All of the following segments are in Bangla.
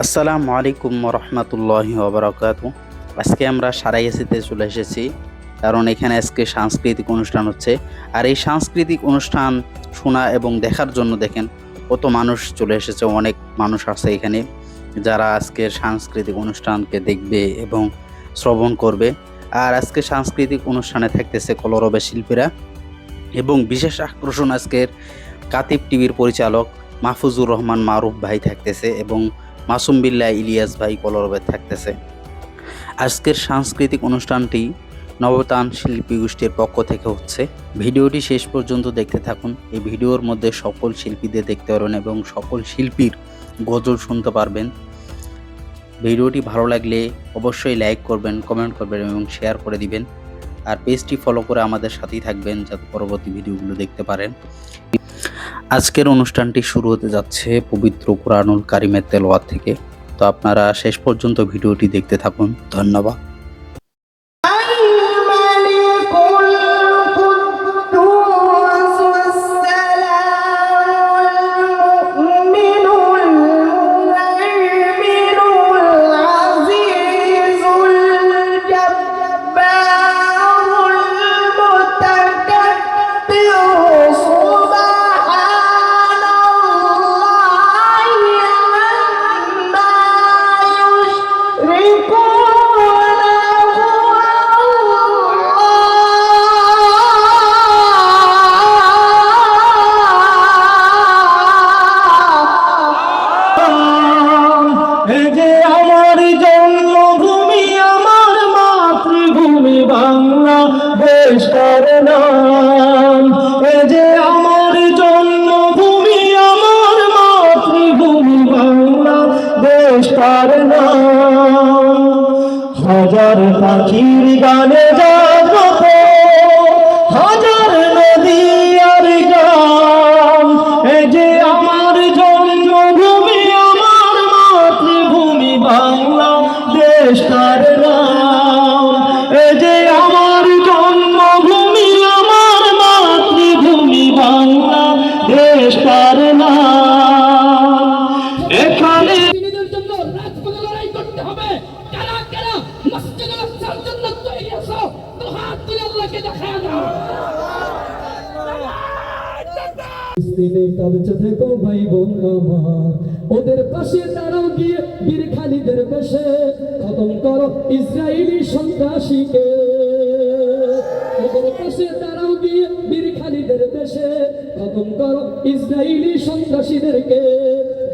আসসালামু আলাইকুম রহমতুল্লাহ ওবরাকাত। আজকে আমরা সারাইয়াসিতে চলে এসেছি, কারণ এখানে আজকে সাংস্কৃতিক অনুষ্ঠান হচ্ছে। আর এই সাংস্কৃতিক অনুষ্ঠান শোনা এবং দেখার জন্য দেখেন কত মানুষ চলে এসেছে, অনেক মানুষ আছে এখানে, যারা আজকের সাংস্কৃতিক অনুষ্ঠানকে দেখবে এবং শ্রবণ করবে। আর আজকে সাংস্কৃতিক অনুষ্ঠানে থাকতেছে কলরবে শিল্পীরা এবং বিশেষ আকর্ষণ আজকের কাতিব টিভির পরিচালক মাহফুজুর রহমান মারুফ ভাই থাকতেছে এবং মাসুম বিল্লাহ ইলিয়াস ভাই কলরবে থাকতেছে। আজকের সাংস্কৃতিক অনুষ্ঠানটি নবতান শিল্পী গোষ্ঠীর পক্ষ থেকে হচ্ছে। ভিডিওটি শেষ পর্যন্ত দেখতে থাকুন। এই ভিডিওর মধ্যে সকল শিল্পীদের দেখতে পারবেন এবং সকল শিল্পীর গজল শুনতে পারবেন। ভিডিওটি ভালো লাগলে অবশ্যই লাইক করবেন, কমেন্ট করবেন এবং শেয়ার করে দিবেন। আর পেজটি ফলো করে আমাদের সাথেই থাকবেন যাতে পরবর্তী ভিডিওগুলো দেখতে পারেন। আজকের অনুষ্ঠানটি শুরু হতে যাচ্ছে পবিত্র কোরআনুল কারিমের তেলোয়ার থেকে। তো আপনারা শেষ পর্যন্ত ভিডিওটি দেখতে থাকুন। ধন্যবাদ। না তুলে আল্লাহকে দেখায় দাও। ফিলিস্তিনে কাঁদছে থেকো ভাই বোন আমার ওদের পাশে দাঁড়াও গিয়ে বীর খালিদের বেশে। খতম করো ইসরায়েলি সন্ত্রাসীকে। খতম করো ইসরায়েলি সন্ত্রাসীদেরকে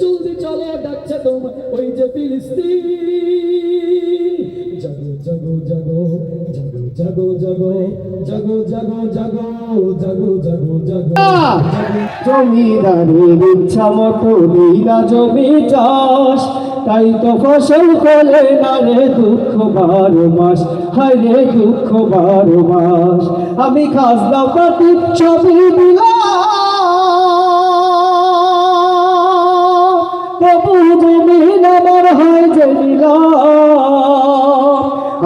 জলদি চলো ডাকছে তোমার ওই যে ফিলিস্তিন জাগো জাগো জাগো জাগো জাগো জাগো জাগো জাগো জাগো জাগো জাগো জাগো জমিদারের ইচ্ছা মতো না জমি চাষ তাই তো ফসল ফলে না রে দুঃখ বারো মাস হায় রে দুঃখ বারো মাস আমি খাজনা পাতি সবই দিলাম প্রভু জমিন আমার হয় দিলাম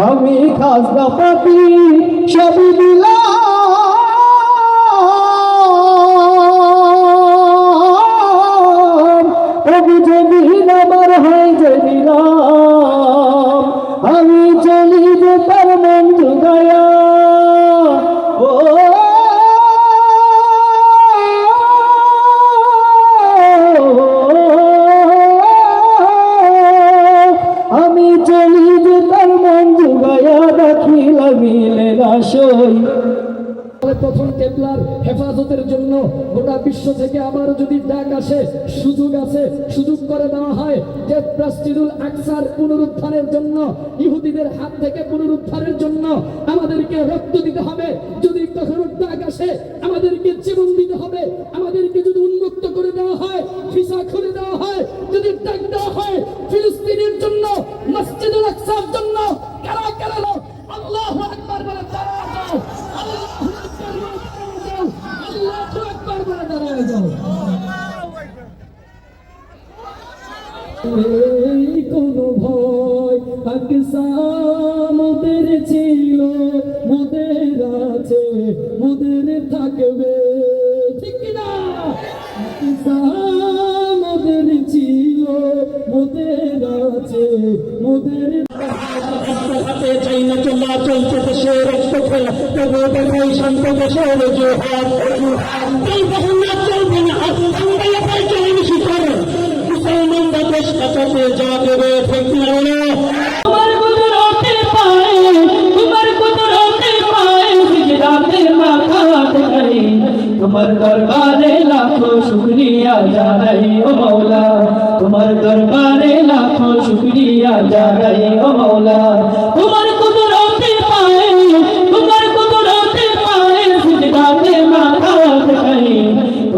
আমি খাজনা পাতি সবই দিলাম। মিলে না প্রথম কেবলার হেফাজতের জন্য গোটা বিশ্ব থেকে আবার যদি ডাক আসে, সুযোগ আছে, সুযোগ করে দেওয়া হয় যে প্রাস্তিদুল আকসার পুনরুদ্ধারের জন্য, ইহুদিদের হাত থেকে পুনরুদ্ধারের জন্য আমাদেরকে রক্ত দিতে হবে। যদি কখনো ডাক আসে, আমাদেরকে জীবন দিতে হবে। আমাদেরকে যদি উন্মুক্ত করে দেওয়া হয়, ভিসা খুলে দেওয়া হয়, যদি ডাক দেওয়া হয়, ফিলিস্তিনের জন্য, মসজিদুল আকসার জন্য একাই চলবে শিকার মুসলমান দেশ কাছাতে যা দেবে ঠিক না সিজদাতে মাথা টেকাই তোমার দরবারে লাখো শুকরিয়া জানাই, ও মৌলা। তোমার দরবারে লাখো শুকরিয়া জানাই, ও মৌলা।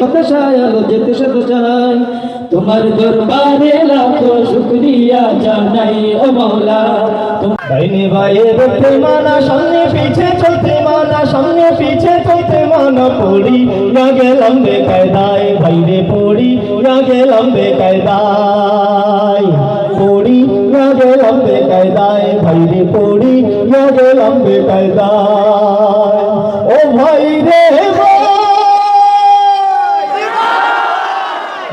কথা সায়াল যেতে সাথে চাই তোমার দরবারে লাখো শুকরিয়া জানাই ও মৌলা বাইনে বাইরে দেখতে মানা সামনে পিছে চলতে মানা সামনে পিছে চলতে মানা পড়ি না গেলাম বেকায়দায় বাইরে পড়ি না গেলাম বেকায়দায় পড়ি না গেলাম বেকায়দায় বাইরে পড়ি না গেলাম বেকায়দায় ও ভাই রে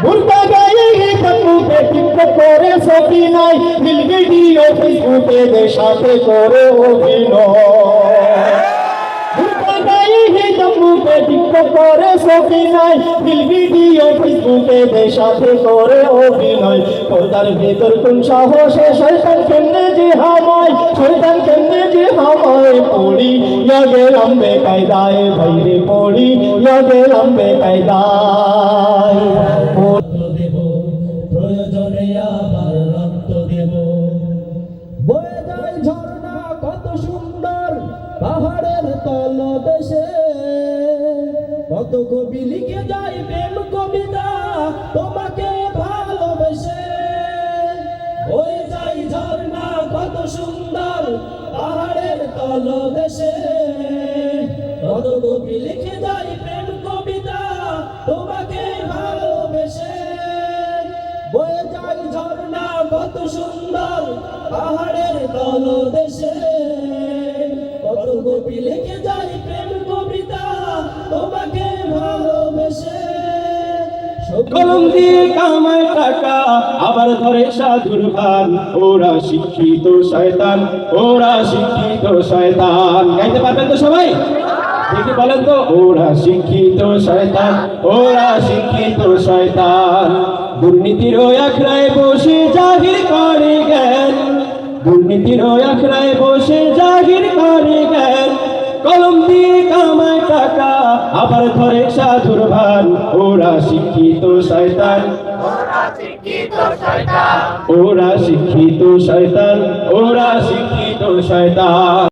বুড়কা গায়ে ফেসবুকে টিকটক করে ছবি নাই। মিল ভিডিও ফেসবুকে সাথে করে অভিনয়। ফেসবুকে টিকটক করে নাই। মিল ভিডিও ফেসবুকে সাথে করে অভিনয়। পর্দার ভেতর কোন সাহসে শয়তান কেমনে যে প্রয়োজনে আবার রক্ত দেব। কত কবি লিখে যায় প্রেম কবিতা, তোমাকে ভালোবেসে। বয়ে যায় ঝর্ণা কত সুন্দর পাহাড়ের তলদেশে। কত কবি লিখে যায় প্রেম কবিতা, তোমাকে ভালোবেসে। বয়ে যায় ঝর্ণা কত সুন্দর পাহাড়ের তলদেশে। কত গোপী লিখে যায় প্রেম কলম দিয়ে কামায় টাকা, আবার ধরে সাধুর ভান। ওরা শিক্ষিত শয়তান, ওরা শিক্ষিত শয়তান। গাইতে পারবেন তো সবাই? দেখি বলেন তো, ওরা শিক্ষিত শয়তান, ওরা শিক্ষিত শয়তান। দুর্নীতির আখড়ায় বসে জাহির করে জ্ঞান। দুর্নীতির আখড়ায় বসে জাহির করে জ্ঞান। কলম দিয়ে আবার ধরে সাধুর ভান ওরা শিক্ষিত শয়তান। ওরা শিক্ষিত শয়তান ওরা শিক্ষিত শয়তান।